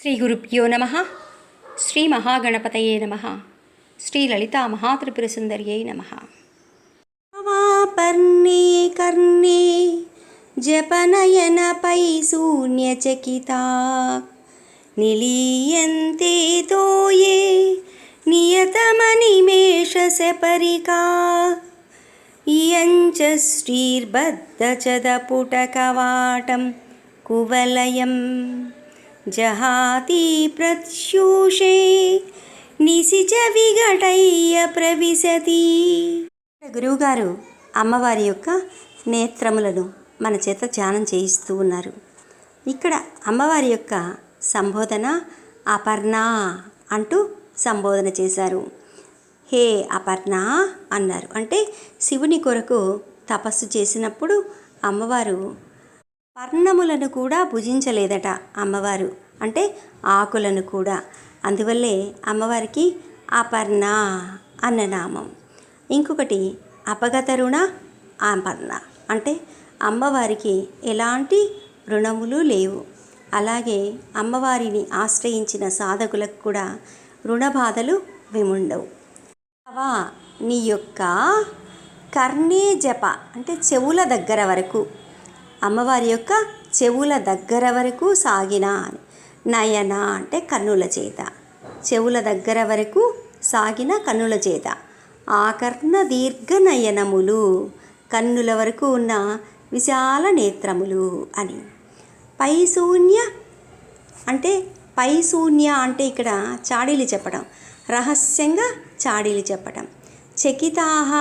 శ్రీ గురుభ్యో నమ. శ్రీ మహాగణపతయే నమ. శ్రీ లలితా మహాత్రిపుర సుందర్యై నమ. పర్ణే కర్ణే జపనయనపై శూన్యచకిత. నిలీయంతే తోయే నియతమనిమేషసపరికా. ఇయంచ శ్రీర్బద్ధచదపుటకవాటం కువలయం. జహాతి ప్రత్యూషే నిశిచ విఘటయ్య ప్రవిశతి. గురువుగారు అమ్మవారి యొక్క నేత్రములను మన చేత ధ్యానం చేయిస్తూ ఉన్నారు. ఇక్కడ అమ్మవారి యొక్క సంబోధన అపర్ణ అంటూ సంబోధన చేశారు. హే అపర్ణ అన్నారు. అంటే శివుని కొరకు తపస్సు చేసినప్పుడు అమ్మవారు పర్ణములను కూడా భుజించలేదట అమ్మవారు అంటే ఆకులను కూడా. అందువల్లే అమ్మవారికి అపర్ణ అన్న నామం. ఇంకొకటి అపగత రుణ అపర్ణ అంటే అమ్మవారికి ఎలాంటి రుణములు లేవు. అలాగే అమ్మవారిని ఆశ్రయించిన సాధకులకు కూడా రుణ బాధలు విముండవు. అవా నీ యొక్క కర్ణే జప అంటే చెవుల దగ్గర వరకు అమ్మవారి యొక్క చెవుల దగ్గర వరకు సాగిన అని. నయన అంటే కన్నుల చేత. చెవుల దగ్గర వరకు సాగిన కన్నుల చేత. ఆకర్ణ దీర్ఘ నయనములు కన్నుల వరకు ఉన్న విశాల నేత్రములు అని. పై శూన్య అంటే పై శూన్య అంటే ఇక్కడ చాడీలు చెప్పడం రహస్యంగా చాడీలు చెప్పడం. చకితాహ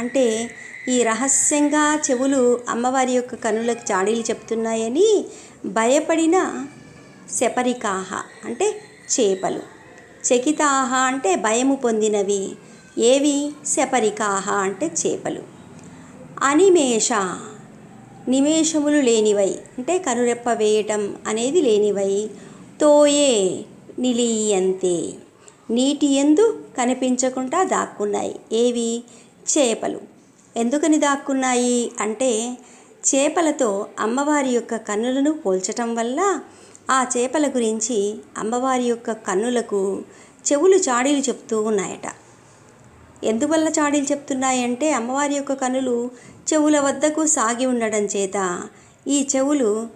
అంటే ఈ రహస్యంగా చెవులు అమ్మవారి యొక్క కనులకు చాడీలు చెప్తున్నాయని భయపడిన శపరికాహ అంటే చేపలు. చకితాహ అంటే భయము పొందినవి. ఏవి? శపరికాహ అంటే చేపలు. అనిమేష నిమేషములు లేనివై అంటే కనురెప్ప వేయటం అనేది లేనివై. తోయే నిలీయంతే నీటి ఎందు కనిపించకుండా దాక్కున్నాయి. ఏవి? చేపలు. ఎందుకని దాక్కున్నాయి? అంటే చేపలతో అమ్మవారి యొక్క కన్నులను పోల్చటం వల్ల ఆ చేపల గురించి అమ్మవారి యొక్క కన్నులకు చెవులు చాడీలు చెప్తూ ఉన్నాయట. ఎందువల్ల చాడీలు చెప్తున్నాయంటే అమ్మవారి యొక్క కనులు చెవుల వద్దకు సాగి ఉండడం చేత ఈ చెవులు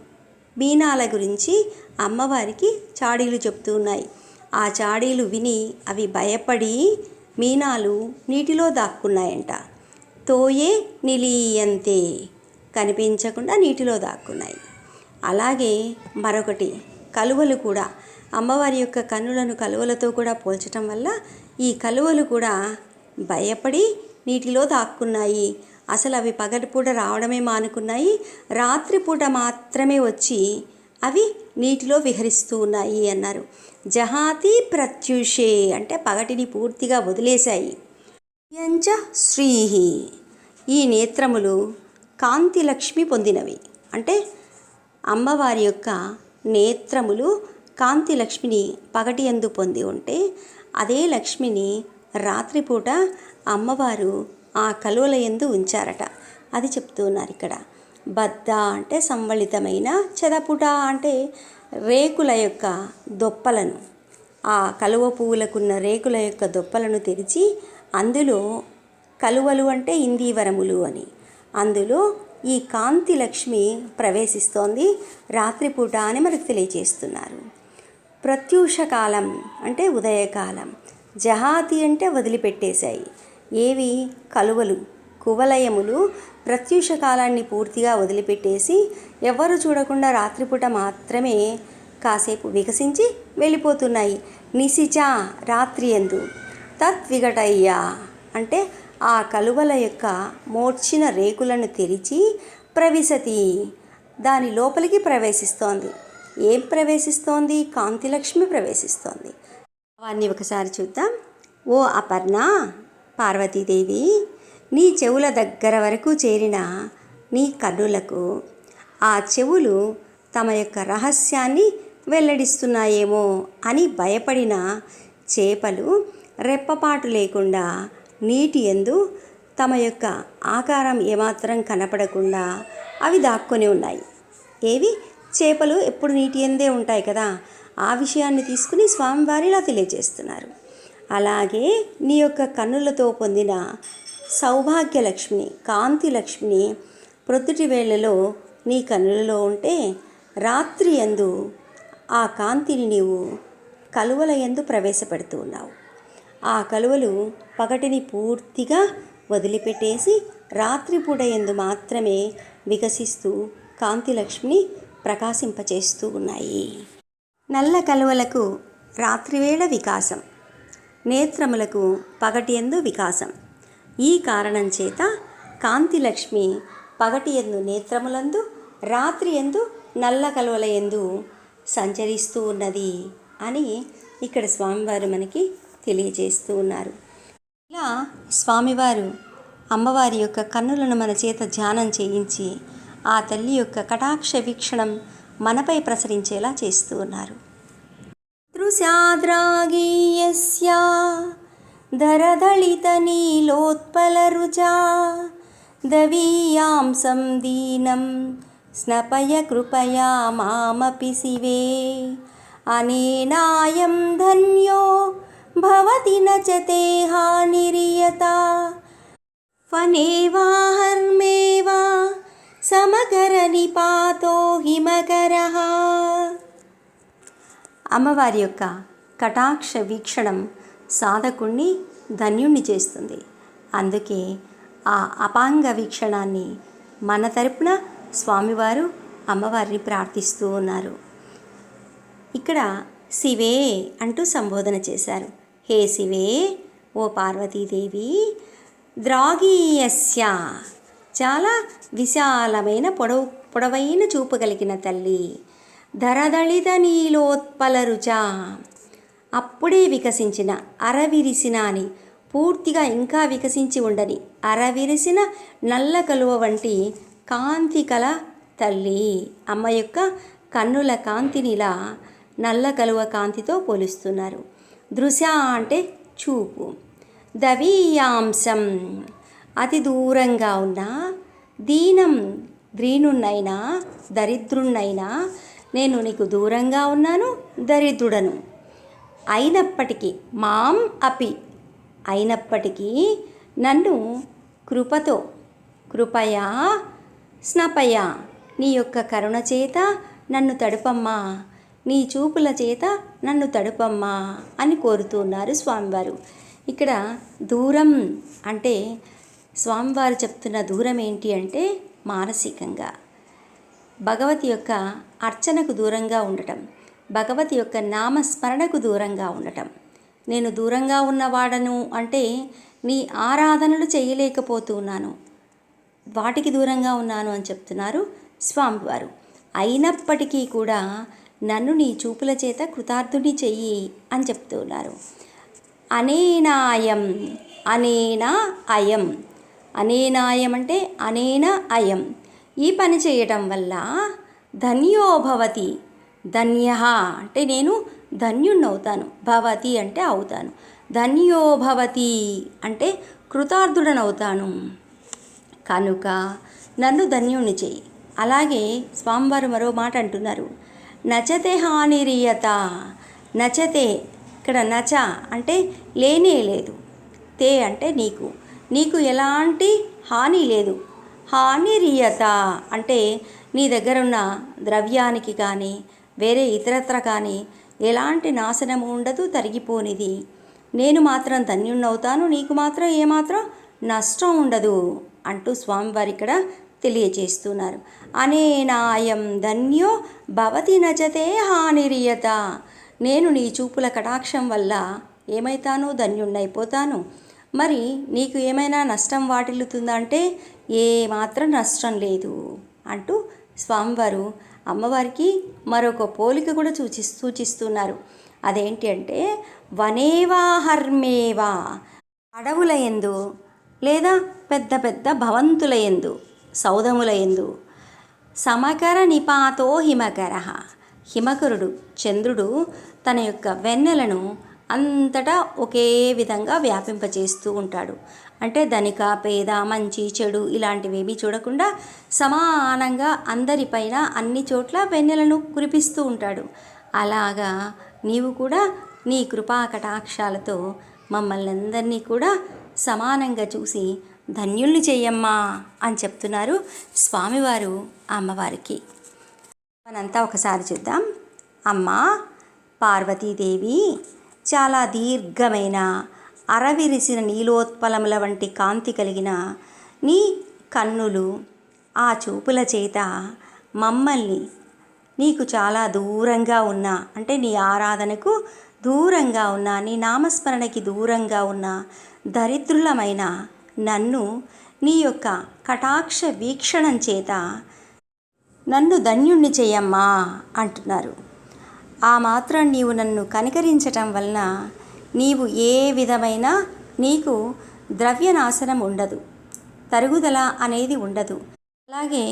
మీనాల గురించి అమ్మవారికి చాడీలు చెప్తూ ఉన్నాయి. ఆ చాడీలు విని అవి భయపడి మీనాలు నీటిలో దాక్కున్నాయంట. తోయే నిలీయంతే కనిపించకుండా నీటిలో దాక్కున్నాయి. అలాగే మరొకటి కలువలు కూడా. అమ్మవారి యొక్క కన్నులను కలువలతో కూడా పోల్చటం వల్ల ఈ కలువలు కూడా భయపడి నీటిలో దాక్కున్నాయి. అసలు అవి పగటిపూట రావడమే మానుకున్నాయి. రాత్రిపూట మాత్రమే వచ్చి అవి నీటిలో విహరిస్తూ ఉన్నాయి అన్నారు. జహాతి ప్రత్యూషే అంటే పగటిని పూర్తిగా వదిలేశాయి. యంచ శ్రీహి. ఈ నేత్రములు కాంతి లక్ష్మి పొందినవి. అంటే అమ్మవారి యొక్క నేత్రములు కాంతి లక్ష్మిని పగటి ఎందు పొంది ఉంటే అదే లక్ష్మిని రాత్రిపూట అమ్మవారు ఆ కలువల ఎందు ఉంచారట. అది చెప్తున్నారు ఇక్కడ. బద్ద అంటే సంవళితమైన చెదపుట అంటే రేకుల యొక్క దొప్పలను. ఆ కలువ పువ్వులకున్న రేకుల యొక్క దొప్పలను తెరిచి అందులో కలువలు అంటే ఇందీవరములు అని. అందులో ఈ కాంతి లక్ష్మి ప్రవేశిస్తోంది రాత్రిపూట అని మనకు తెలియజేస్తున్నారు. ప్రత్యూష కాలం అంటే ఉదయకాలం. జహాతి అంటే వదిలిపెట్టేశాయి. ఏవి? కలువలు. కువలయములు ప్రత్యూష కాలాన్ని పూర్తిగా వదిలిపెట్టేసి ఎవరు చూడకుండా రాత్రిపూట మాత్రమే కాసేపు వికసించి వెళ్ళిపోతున్నాయి. నిశిచ రాత్రి ఎందు. తద్విఘటయ్యా అంటే ఆ కలువల యొక్క మోడ్చిన రేకులను తెరిచి ప్రవిశతి. దాని లోపలికి ప్రవేశిస్తోంది. ఏం ప్రవేశిస్తోంది? కాంతిలక్ష్మి ప్రవేశిస్తోంది. అవన్నీ ఒకసారి చూద్దాం. ఓ అపర్ణ! పార్వతీదేవి! నీ చెవుల దగ్గర వరకు చేరిన నీ కన్నులకు ఆ చెవులు తమ యొక్క రహస్యాన్ని వెల్లడిస్తున్నాయేమో అని భయపడిన చేపలు రెప్పపాటు లేకుండా నీటి ఎందు తమ యొక్క ఆకారం ఏమాత్రం కనపడకుండా అవి దాక్కొని ఉన్నాయి. ఏవి? చేపలు ఎప్పుడు నీటి ఎందే ఉంటాయి కదా. ఆ విషయాన్ని తీసుకుని స్వామివారు ఇలా తెలియజేస్తున్నారు. అలాగే నీ యొక్క కన్నులతో పొందిన సౌభాగ్యలక్ష్మిని కాంతి లక్ష్మిని ప్రొద్దుటి వేళలో నీ కన్నులలో ఉంటే రాత్రి ఎందు ఆ కాంతిని నీవు కలువల ఎందు ప్రవేశపెడుతూ ఉన్నావు. ఆ కలువలు పగటిని పూర్తిగా వదిలిపెట్టేసి రాత్రిపూట ఎందు మాత్రమే వికసిస్తూ కాంతిలక్ష్మిని ప్రకాశింపచేస్తూ ఉన్నాయి. నల్ల కలువలకు రాత్రివేళ వికాసం నేత్రములకు పగటి ఎందు వికాసం. ఈ కారణం చేత కాంతిలక్ష్మి పగటి ఎందు నేత్రములందు రాత్రి ఎందు నల్ల కలువల ఎందు సంచరిస్తూ ఉన్నది అని ఇక్కడ స్వామివారు మనకి తెలియజేస్తూ ఉన్నారు. ఇలా స్వామివారు అమ్మవారి యొక్క కన్నులను మన చేత ధ్యానం చేయించి ఆ తల్లి యొక్క కటాక్ష వీక్షణం మనపై ప్రసరించేలా చేస్తూ ఉన్నారు. దృశాద్రాగీయస్యా దరదళితనీలోత్పలరుచా దవీయాంసం దీనం స్నపయ కృపయా మామపి శివే. అనేనాయం ధన్యో భవతి న చ హానిరియత ఫనేవాహర్మేవా సమకర నిపాతో హిమకర. అమ్మవారి యొక్క కటాక్ష వీక్షణం సాధకుణ్ణి ధన్యుణ్ణి చేస్తుంది. అందుకే ఆ అపాంగ వీక్షణాన్ని మన తరపున స్వామివారు అమ్మవారిని ప్రార్థిస్తూ ఉన్నారు. ఇక్కడ శివే అంటూ సంబోధన చేశారు. హే శివే ఓ పార్వతీదేవి ద్రాగీయస్య. చాలా విశాలమైన పొడవు పొడవైన చూపు కలిగిన తల్లి. ధరదళిత నీలోత్పల రుచ అప్పుడే వికసించిన అరవిరిసిన అని పూర్తిగా ఇంకా వికసించి ఉండని అరవిరిసిన నల్ల కలువ వంటి కాంతి కల తల్లి. అమ్మ యొక్క కన్నుల కాంతినిలా నల్ల కలువ కాంతితో పోలుస్తున్నారు. దృశ అంటే చూపు. దవీయాంశం అతి దూరంగా ఉన్న దీనం ద్రీనున్నైనా దరిద్రున్నైనా నేను నీకు దూరంగా ఉన్నాను దరిద్రుడను. అయినప్పటికీ మాం అపి. అయినప్పటికీ నన్ను కృపతో కృపయా స్నపయ. నీ యొక్క కరుణ చేత నన్ను తడుపమ్మా. నీ చూపుల చేత నన్ను తడుపమ్మా అని కోరుతున్నారు స్వామివారు. ఇక్కడ దూరం అంటే స్వామివారు చెప్తున్న దూరం ఏంటి అంటే మానసికంగా. భగవతి యొక్క అర్చనకు దూరంగా ఉండటం భగవతి యొక్క నామస్మరణకు దూరంగా ఉండటం. నేను దూరంగా ఉన్నవాడను అంటే నీ ఆరాధనలు చేయలేకపోతున్నాను. వాటికి దూరంగా ఉన్నాను అని చెప్తున్నారు స్వామివారు. అయినప్పటికీ కూడా నన్ను నీ చూపుల చేత కృతార్థుని చెయ్యి అని చెప్తున్నారు. అనేనాయం అనేనా అయం. అనేనాయం అంటే అనేన అయం. ఈ పని చేయటం వల్ల ధన్యోభవతి ధన్య అంటే నేను ధన్యుణ్ణవుతాను. భవతి అంటే అవుతాను. ధన్యోభవతి అంటే కృతార్థుడనవుతాను. కనుక నన్ను ధన్యుణ్ణి చెయ్యి. అలాగే స్వామివారు మరో మాట అంటున్నారు. నచతే హానిరీయత. నచతే ఇక్కడ నచ అంటే లేనే లేదు. తే అంటే నీకు. నీకు ఎలాంటి హాని లేదు. హానిరీయత అంటే నీ దగ్గర ఉన్న ద్రవ్యానికి కానీ వేరే ఇతరత్ర కానీ ఎలాంటి నాశనము ఉండదు తరిగిపోనిది. నేను మాత్రం ధన్యుణ్ణవుతాను నీకు మాత్రం ఏమాత్రం నష్టం ఉండదు అంటూ స్వామివారి ఇక్కడ తెలియజేస్తున్నారు. అనేనాయం ధన్యో భవతి నచతే హానిరియత. నేను నీ చూపుల కటాక్షం వల్ల ఏమైతాను ధన్యుణ్ణైపోతాను. మరి నీకు ఏమైనా నష్టం వాటిల్లుతుందంటే ఏమాత్రం నష్టం లేదు అంటూ స్వామివారు అమ్మవారికి మరొక పోలిక కూడా సూచి సూచిస్తున్నారు. అదేంటి అంటే వనేవా హర్మేవా? అడవుల ఎందు లేదా పెద్ద పెద్ద భవంతుల ఎందు సౌధముల ఎందు సమకర నిపాతో హిమకర. హిమకరుడు చంద్రుడు తన యొక్క వెన్నెలను అంతటా ఒకే విధంగా వ్యాపింపచేస్తూ ఉంటాడు. అంటే ధనిక పేద మంచి చెడు ఇలాంటివేమీ చూడకుండా సమానంగా అందరిపైన అన్ని చోట్ల వెన్నెలను కురిపిస్తూ ఉంటాడు. అలాగా నీవు కూడా నీ కృపా కటాక్షాలతో మమ్మల్ని అందరినీ కూడా సమానంగా చూసి ధన్యుల్ని చెయ్యమ్మా అని చెప్తున్నారు స్వామివారు అమ్మవారికి. మనంతా ఒకసారి చూద్దాం. అమ్మా పార్వతీదేవి చాలా దీర్ఘమైన అరవిరిసిన నీలోత్పలముల వంటి కాంతి కలిగిన నీ కన్నులు ఆ చూపుల చేత మమ్మల్ని నీకు చాలా దూరంగా ఉన్న అంటే నీ ఆరాధనకు దూరంగా ఉన్న నీ నామస్మరణకి దూరంగా ఉన్న దరిద్రులమైన నన్ను నీ యొక్క కటాక్ష వీక్షణం చేత నన్ను ధన్యుణ్ణి చేయమ్మా అంటున్నారు. ఆ మాత్రం నీవు నన్ను కనికరించటం వలన నీవు ఏ విధమైన నీకు ద్రవ్యనాశనం ఉండదు. తరుగుదల అనేది ఉండదు. అలాగే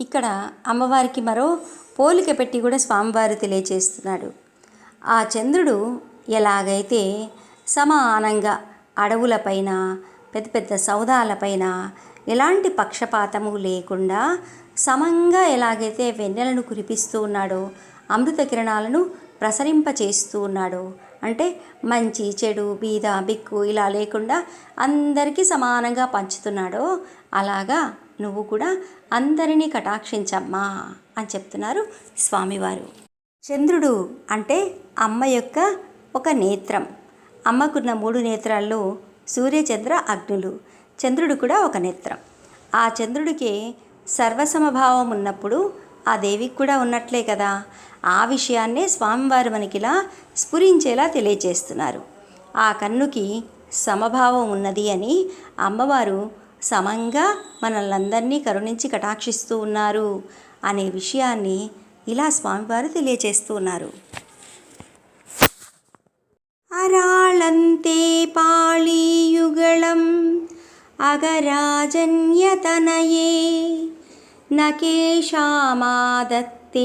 ఇక్కడ అమ్మవారికి మరో పోలిక పెట్టి కూడా స్వామివారు తెలియచేస్తున్నాడు ఆ చంద్రుడు ఎలాగైతే సమానంగా అడవులపైన పెద్ద పెద్ద సౌదాలపైన ఎలాంటి పక్షపాతము లేకుండా సమంగా ఎలాగైతే వెన్నెలను కురిపిస్తూ ఉన్నాడో అమృత కిరణాలను ప్రసరింపచేస్తూ ఉన్నాడో అంటే మంచి చెడు బీద బిక్కు ఇలా లేకుండా అందరికీ సమానంగా పంచుతున్నాడో అలాగా నువ్వు కూడా అందరినీ కటాక్షించమ్మా అని చెప్తున్నారు స్వామివారు. చంద్రుడు అంటే అమ్మ యొక్క ఒక నేత్రం. అమ్మకున్న మూడు నేత్రాల్లో సూర్యచంద్ర అగ్నులు. చంద్రుడు కూడా ఒక నేత్రం. ఆ చంద్రుడికి సర్వసమభావం ఉన్నప్పుడు ఆ దేవికి కూడా ఉన్నట్లే కదా. ఆ విషయాన్నే స్వామివారు మనకిలా స్ఫురించేలా తెలియజేస్తున్నారు ఆ కన్నుకి సమభావం ఉన్నది అని అమ్మవారు సమంగా మనల్ందరినీ కరుణించి కటాక్షిస్తూ ఉన్నారు అనే విషయాన్ని ఇలా స్వామివారు తెలియజేస్తూ ఉన్నారు. अराळन्ते पाळीयुगळम् अगराजन्यतनये न केशामादत्ते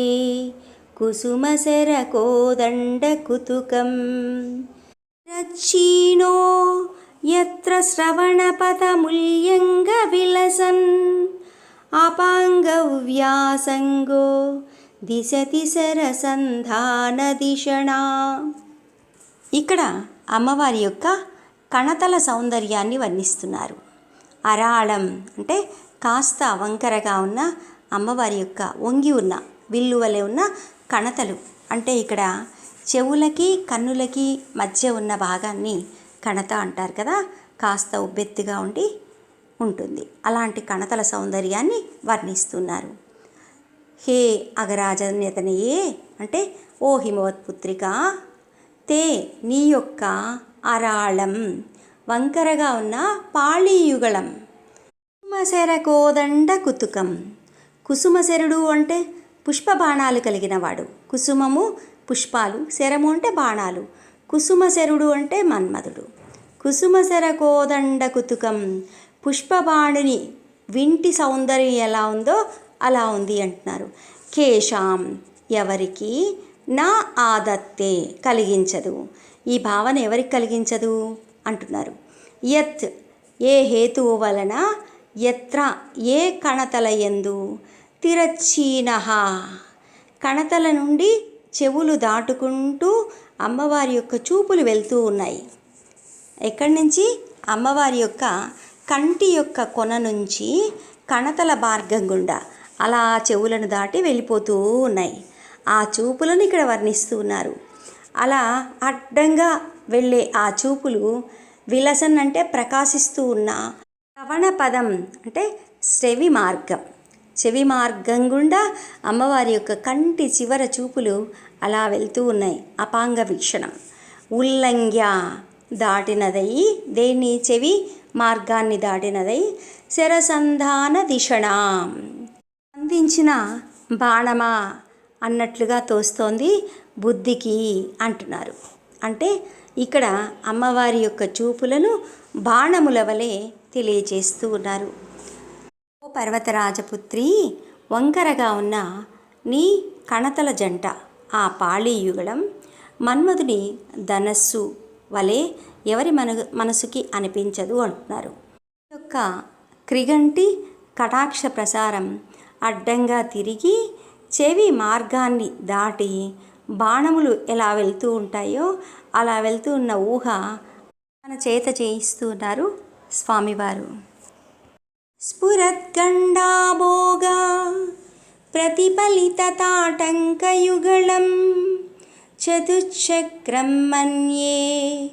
कुसुमशरकोदण्डकुतुकम् रच्छीनो यत्र श्रवणपथमूल्यङ्गविलसन् अपाङ्गव्यासङ्गो दिशति सरसन्धानदिषणा ఇక్కడ అమ్మవారి యొక్క కణతల సౌందర్యాన్ని వర్ణిస్తున్నారు. అరాళం అంటే కాస్త వంకరగా ఉన్న అమ్మవారి యొక్క వంగి ఉన్న విల్లు వలె ఉన్న కణతలు. అంటే ఇక్కడ చెవులకి కన్నులకి మధ్య ఉన్న భాగాన్ని కణత అంటారు కదా కాస్త ఉబ్బెత్తిగా ఉండి ఉంటుంది. అలాంటి కణతల సౌందర్యాన్ని వర్ణిస్తున్నారు. హే అగరాజన్యతనయే అంటే ఓ హిమవత్పుత్రిక తే నీ యొక్క అరాళం. వంకరగా ఉన్న పాళీయుగళం. కుసుమశర కోదండ కుతుకం. కుసుమశరుడు అంటే పుష్ప బాణాలు కలిగిన వాడు కుసుమము పుష్పాలు శరము అంటే బాణాలు. కుసుమశరుడు అంటే మన్మధుడు. కుసుమశర కోదండ కుతుకం. పుష్పబాణుని వింటి సౌందర్యం ఎలా ఉందో అలా ఉంది అంటున్నారు. కేశాం ఎవరికి? నా ఆదత్తే కలిగించదు. ఈ భావన ఎవరికి కలిగించదు? అంటున్నారు. యత్ ఏ హేతువు వలన ఎత్ర ఏ కణతల ఎందు తిరచ్చీన కణతల నుండి చెవులు దాటుకుంటూ అమ్మవారి యొక్క చూపులు వెళ్తూ ఉన్నాయి. ఎక్కడి నుంచి? అమ్మవారి యొక్క కంటి యొక్క కొన నుంచి కణతల మార్గం గుండా. అలా చెవులను దాటి వెళ్ళిపోతూ ఉన్నాయి. ఆ చూపులను ఇక్కడ వర్ణిస్తూ ఉన్నారు అలా అడ్డంగా వెళ్ళే ఆ చూపులు విలసన్ అంటే ప్రకాశిస్తూ ఉన్న శ్రవణ పదం అంటే శ్రవి మార్గం. చెవి మార్గం గుండా అమ్మవారి యొక్క కంటి చివర చూపులు అలా వెళ్తూ ఉన్నాయి. అపాంగ వీక్షణం. ఉల్లంఘ్య దాటినదై దేన్ని చెవి మార్గాన్ని దాటినదై శరసంధాన దిశణ. అందించిన బాణమా అన్నట్లుగా తోస్తోంది బుద్ధికి అంటున్నారు. అంటే ఇక్కడ అమ్మవారి యొక్క చూపులను బాణముల వలె తెలియచేస్తూ ఉన్నారు. ఓ పర్వతరాజపుత్రి వంకరగా ఉన్న నీ కణతల జంట ఆ పాళీయుగళం మన్మధుని ధనస్సు వలె ఎవరి మన మనసుకి అనిపించదు అంటున్నారు. ఈ యొక్క క్రిగంటి కటాక్ష ప్రసారం అడ్డంగా తిరిగి చెవి మార్గాన్ని దాటి బాణములు ఎలా వెళ్తూ ఉంటాయో అలా వెళ్తూ ఉన్న ఊహ మన చేత చేయిస్తూ ఉన్నారు స్వామివారు స్ఫురద్గండాభోగా प्रतिफलितताटङ्कयुगलं चतुश्चक्रं मन्ये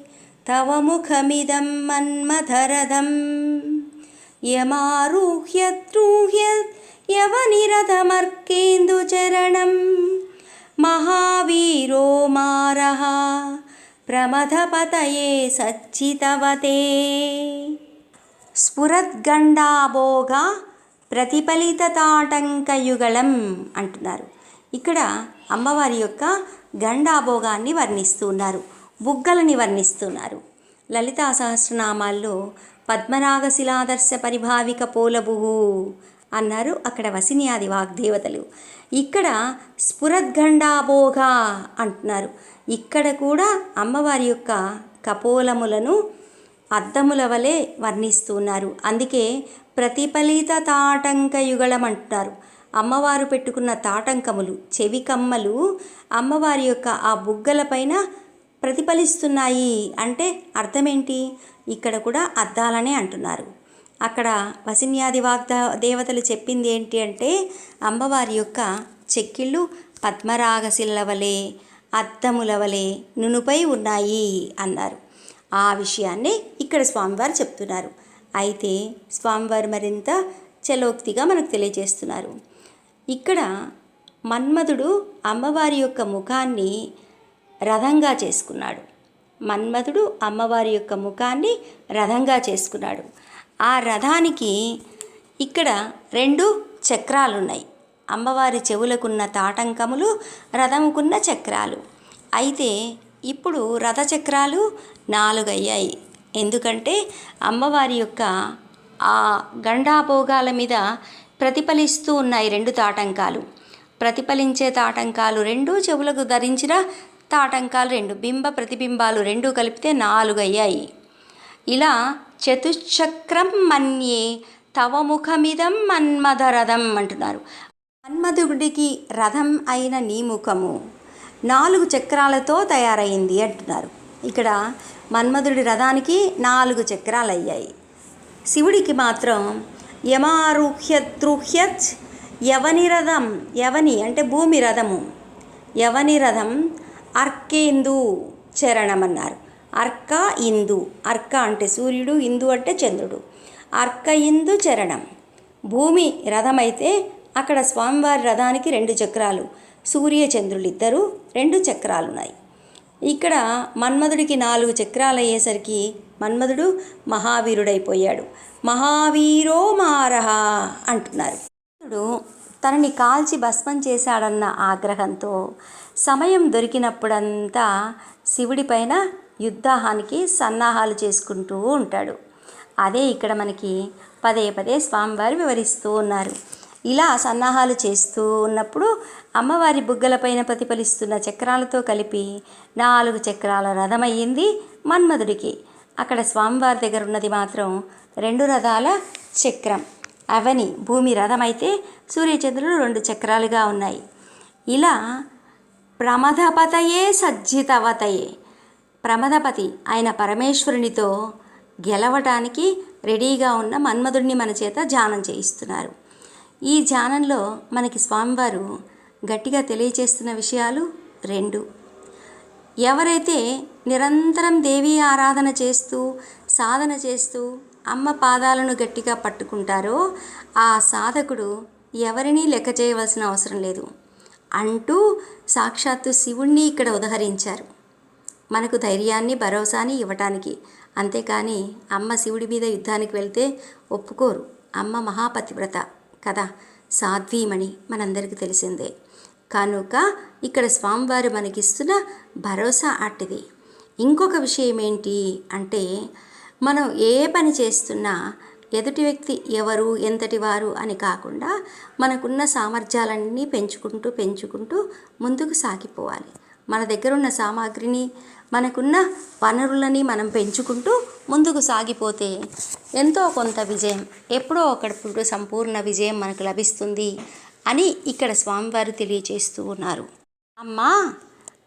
तव मुखमिदं मन्मथरथं यमारुह्यद्रूह्य యవనిరథమర్కేందుచరణం మహావీరో మారహ ప్రమథపతయే సచ్చితవతే. స్ఫురద్గండాభోగ ప్రతిఫలిత తాటంకయుగళం అంటున్నారు. ఇక్కడ అమ్మవారి యొక్క గండాభోగాన్ని వర్ణిస్తున్నారు బుగ్గలని వర్ణిస్తున్నారు. లలితా సహస్రనామాల్లో పద్మనాగశిలాదర్శ పరిభావిక పోలభు అన్నారు అక్కడ వసినియాది వాగ్దేవతలు. ఇక్కడ స్ఫురద్గండాభోగా అంటున్నారు. ఇక్కడ కూడా అమ్మవారి యొక్క కపోలములను అద్దముల వలె వర్ణిస్తున్నారు. అందుకే ప్రతిఫలిత తాటంక యుగళం అంటున్నారు. అమ్మవారు పెట్టుకున్న తాటంకములు చెవి కమ్మలు అమ్మవారి యొక్క ఆ బుగ్గలపైన ప్రతిఫలిస్తున్నాయి అంటే అర్థమేంటి? ఇక్కడ కూడా అద్దాలనే అంటున్నారు. అక్కడ వసిన్యాది వాగ్ద దేవతలు చెప్పింది ఏంటి అంటే అమ్మవారి యొక్క చెక్కిళ్ళు పద్మరాగశిల్ల వలె వలె నునుపై ఉన్నాయి అన్నారు. ఆ విషయాన్ని ఇక్కడ స్వామివారు చెప్తున్నారు. అయితే స్వామివారు మరింత చలోక్తిగా మనకు తెలియజేస్తున్నారు. ఇక్కడ మన్మధుడు అమ్మవారి యొక్క ముఖాన్ని రథంగా చేసుకున్నాడు. మన్మధుడు అమ్మవారి యొక్క ముఖాన్ని రథంగా చేసుకున్నాడు. ఆ రథానికి ఇక్కడ రెండు చక్రాలు ఉన్నాయి అమ్మవారి చెవులకున్న తాటంకములు రథముకున్న చక్రాలు. అయితే ఇప్పుడు రథచక్రాలు నాలుగయ్యాయి. ఎందుకంటే అమ్మవారి యొక్క ఆ గండాభోగాల మీద ప్రతిఫలిస్తూ ఉన్నాయి రెండు తాటంకాలు. ప్రతిఫలించే తాటంకాలు రెండు చెవులకు ధరించిన తాటంకాలు రెండు. బింబ ప్రతిబింబాలు రెండు కలిపితే నాలుగు అయ్యాయి ఇలా చతుశ్చక్రం మన్యే తవ ముఖమిదం మన్మథరథం అంటున్నారు. మన్మధుడికి రథం అయిన నీ ముఖము నాలుగు చక్రాలతో తయారైంది అంటున్నారు. ఇక్కడ మన్మధుడి రథానికి నాలుగు చక్రాలు అయ్యాయి శివుడికి మాత్రం యమారుహ్యద్రుహ్యత్ యవని రథం యవని అంటే భూమి రథము యవని రథం అర్కేందు చరణం అన్నారు అర్క ఇందు. అర్క అంటే సూర్యుడు ఇందు అంటే చంద్రుడు. అర్క ఇందు చరణం. భూమి రథమైతే అక్కడ స్వామివారి రథానికి రెండు చక్రాలు సూర్య చంద్రులు ఇద్దరు రెండు చక్రాలు ఉన్నాయి ఇక్కడ మన్మధుడికి నాలుగు చక్రాలు అయ్యేసరికి మన్మధుడు మహావీరుడైపోయాడు. మహావీరో మారహ అంటున్నారు. మన్మధుడు తనని కాల్చి భస్మం చేశాడన్న ఆగ్రహంతో సమయం దొరికినప్పుడంతా శివుడిపైన యుద్ధాహానికి సన్నాహాలు చేసుకుంటూ ఉంటాడు. అదే ఇక్కడ మనకి పదే పదే స్వామివారు వివరిస్తూ ఉన్నారు. ఇలా సన్నాహాలు చేస్తూ ఉన్నప్పుడు అమ్మవారి బుగ్గలపైన ప్రతిఫలిస్తున్న చక్రాలతో కలిపి నాలుగు చక్రాల రథమయ్యింది మన్మధుడికి. అక్కడ స్వామివారి దగ్గర ఉన్నది మాత్రం రెండు రథాల చక్రం. అవని భూమి రథమైతే సూర్యచంద్రులు రెండు చక్రాలుగా ఉన్నాయి. ఇలా ప్రమథపతయే సజ్జితవతయే. ప్రమదపతి ఆయన పరమేశ్వరునితో గెలవటానికి రెడీగా ఉన్న మన్మధుడిని మన చేత ధ్యానం చేయిస్తున్నారు. ఈ ధ్యానంలో మనకి స్వామివారు గట్టిగా తెలియచేస్తున్న విషయాలు రెండు. ఎవరైతే నిరంతరం దేవీ ఆరాధన చేస్తూ సాధన చేస్తూ అమ్మ పాదాలను గట్టిగా పట్టుకుంటారో ఆ సాధకుడు ఎవరినీ లెక్క చేయవలసిన అవసరం లేదు. అంటూ సాక్షాత్తు శివుణ్ణి ఇక్కడ ఉదహరించారు. మనకు ధైర్యాన్ని భరోసాని ఇవ్వటానికి. అంతేకాని అమ్మ శివుడి మీద యుద్ధానికి వెళ్తే ఒప్పుకోరు. అమ్మ మహాపతివ్రత కదా. సాధ్వీమణి మనందరికీ తెలిసిందే. కనుక ఇక్కడ స్వామివారు మనకిస్తున్న భరోసా అట్టిది. ఇంకొక విషయం ఏంటి అంటే మనం ఏ పని చేస్తున్నా ఎదుటి వ్యక్తి ఎవరు ఎంతటి వారు అని కాకుండా మనకున్న సామర్థ్యాలన్నీ పెంచుకుంటూ పెంచుకుంటూ ముందుకు సాగిపోవాలి. మన దగ్గర ఉన్న సామాగ్రిని మనకున్న వనరులని మనం పెంచుకుంటూ ముందుకు సాగిపోతే ఎంతో కొంత విజయం ఎప్పుడో ఒకప్పుడు సంపూర్ణ విజయం మనకు లభిస్తుంది అని ఇక్కడ స్వామివారు తెలియజేస్తూ ఉన్నారు. అమ్మా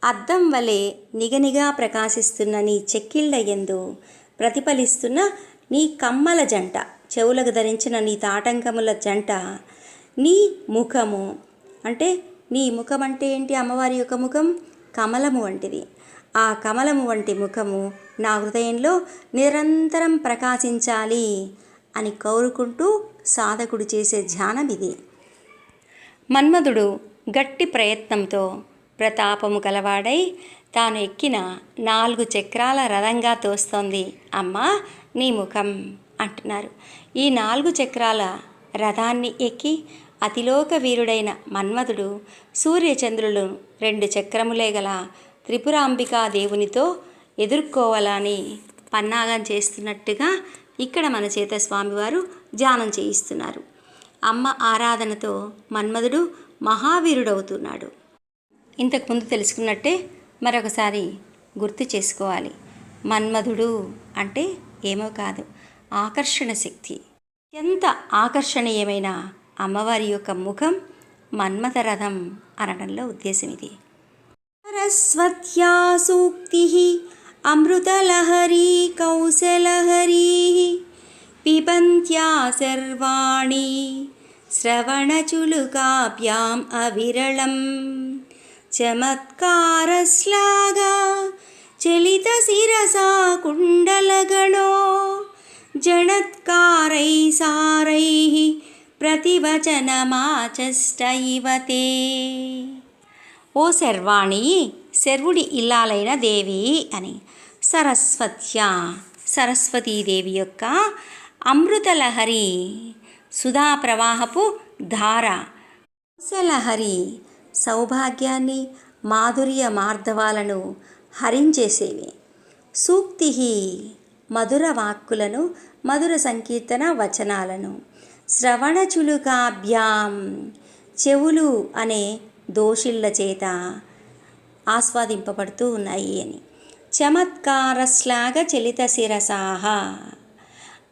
అద్దం వలె నిగనిగా ప్రకాశిస్తున్న నీ చెక్కిళ్ళ ఎందు ప్రతిఫలిస్తున్న నీ కమ్మల జంట చెవులకు ధరించిన నీ తాటంకముల జంట నీ ముఖము అంటే నీ ముఖం అంటే ఏంటి? అమ్మవారి యొక్క ముఖం కమలము వంటిది. ఆ కమలము వంటి ముఖము నా హృదయంలో నిరంతరం ప్రకాశించాలి అని కోరుకుంటూ సాధకుడు చేసే ధ్యానం ఇది. మన్మధుడు గట్టి ప్రయత్నంతో ప్రతాపము కలవాడై తాను ఎక్కిన నాలుగు చక్రాల రథంగా తోస్తోంది. అమ్మా నీ ముఖం అంటున్నారు. ఈ నాలుగు చక్రాల రథాన్ని ఎక్కి అతిలోక వీరుడైన మన్మధుడు సూర్యచంద్రులు రెండు చక్రములే గల త్రిపురాంబికా దేవునితో ఎదుర్కోవాలని పన్నాగం చేస్తున్నట్టుగా ఇక్కడ మన చేత స్వామివారు ధ్యానం చేయిస్తున్నారు. అమ్మ ఆరాధనతో మన్మధుడు మహావీరుడవుతున్నాడు. ఇంతకుముందు తెలుసుకున్నట్టే మరొకసారి గుర్తు చేసుకోవాలి. మన్మధుడు అంటే ఏమో కాదు ఆకర్షణ శక్తి. ఎంత ఆకర్షణీయమైన అమ్మవారి యొక్క ముఖం మన్మథ రథం అనడంలో ఉద్దేశం ఇది. स्वत्या सूक्तिः अमृतलहरी कौशलहरीः पिबन्त्या सर्वाणि श्रवणचुलुकाभ्याम् अविरलं चमत्कारश्लाघा चलितशिरसा कुण्डलगणो जणत्कारैः जनत्कारैसारैः प्रतिवचनमाचष्टैव ते। ఓ శర్వాణి శర్వుడి ఇల్లాలైన దేవి అని. సరస్వత్య సరస్వతీదేవి యొక్క అమృతలహరి సుధా ప్రవాహపు ధార. కుశలహరి సౌభాగ్యాన్ని మాధుర్య మార్ధవాలను హరించేసేవి. సూక్తి మధుర వాక్కులను మధుర సంకీర్తన వచనాలను. శ్రవణచులుకాభ్యాం చెవులు అనే దోషిళ్ళ చేత ఆస్వాదింపబడుతూ ఉన్నాయి అని. చమత్కారశ్లాఘ చలిత శిరసాహ.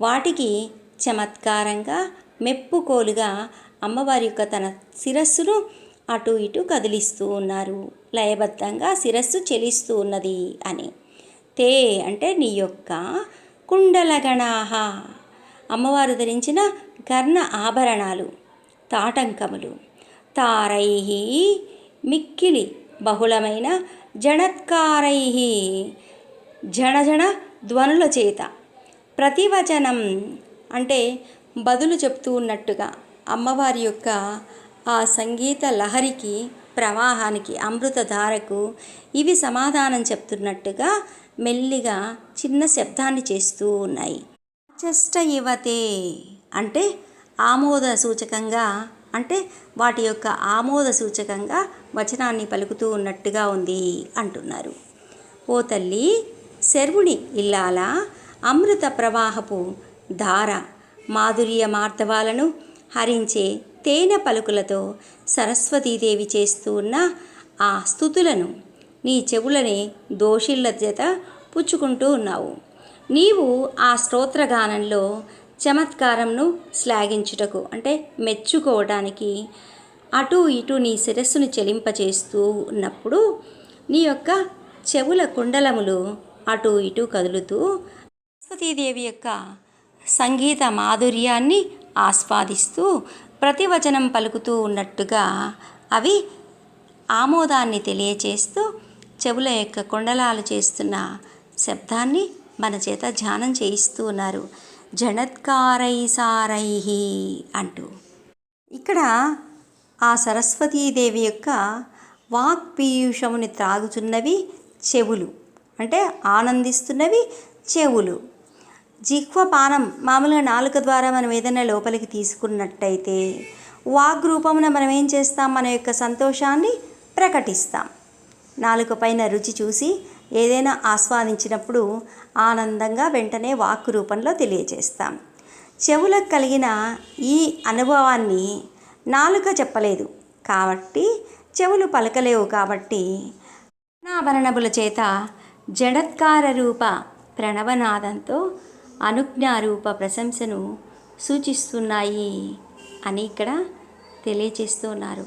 వాటికి చమత్కారంగా మెప్పుకోలుగా అమ్మవారి యొక్క తన శిరస్సును అటు ఇటు కదిలిస్తూ ఉన్నారు. లయబద్ధంగా శిరస్సు చెలిస్తూ ఉన్నది అని. తే అంటే నీ యొక్క కుండలగణాహ. అమ్మవారు ధరించిన కర్ణ ఆభరణాలు తాటంకములు. తారై మిక్కిలి బహుళమైన జణత్కారై జణజణ ధ్వనుల చేత. ప్రతివచనం అంటే బదులు చెప్తూ ఉన్నట్టుగా అమ్మవారి యొక్క ఆ సంగీత లహరికి ప్రవాహానికి అమృతధారకు ఇవి సమాధానం చెప్తున్నట్టుగా మెల్లిగా చిన్న శబ్దాన్ని చేస్తూ ఉన్నాయి. చెష్ట యువతే అంటే ఆమోద సూచకంగా అంటే వాటి యొక్క ఆమోద సూచకంగా వచనాన్ని పలుకుతూ ఉన్నట్టుగా ఉంది అంటున్నారు. ఓ తల్లి శర్వుని ఇల్లాల అమృత ప్రవాహపు ధార మాధుర్య మార్ధవాలను హరించే తేనె పలుకులతో సరస్వతీదేవి చేస్తూ ఉన్న ఆ స్థుతులను నీ చెవులని దోషిళ్ళ చేత పుచ్చుకుంటూ ఉన్నావు. నీవు ఆ స్తోత్రగానంలో చమత్కారంను శ్లాఘించుటకు అంటే మెచ్చుకోవడానికి అటు ఇటు నీ శిరస్సును చెలింపచేస్తూ ఉన్నప్పుడు నీ యొక్క చెవుల కుండలములు అటు ఇటు కదులుతూ సరస్వతీదేవి యొక్క సంగీత మాధుర్యాన్ని ఆస్వాదిస్తూ ప్రతివచనం పలుకుతూ ఉన్నట్టుగా అవి ఆమోదాన్ని తెలియచేస్తూ చెవుల యొక్క కుండలాలు చేస్తున్న శబ్దాన్ని మన చేత ధ్యానం చేయిస్తూ ఉన్నారు. జణత్కారై అంటూ. ఇక్కడ ఆ సరస్వతీదేవి యొక్క వాక్ పీయూషముని త్రాగుతున్నవి చెవులు. అంటే ఆనందిస్తున్నవి చెవులు. జిహ్వపానం మామూలుగా నాలుక ద్వారా మనం ఏదైనా లోపలికి తీసుకున్నట్టయితే వాగ్ రూపమున మనం ఏం చేస్తాం? మన యొక్క సంతోషాన్ని ప్రకటిస్తాం. నాలుక పైన రుచి చూసి ఏదైనా ఆస్వాదించినప్పుడు ఆనందంగా వెంటనే వాక్ రూపంలో తెలియజేస్తాం చెవులకు కలిగిన ఈ అనుభవాన్ని నాలుక చెప్పలేదు. కాబట్టి చెవులు పలకలేవు కాబట్టి ఆభరణముల చేత జడత్కార రూప ప్రణవనాదంతో అనుజ్ఞారూప ప్రశంసను సూచిస్తున్నాయి అని ఇక్కడ తెలియచేస్తున్నారు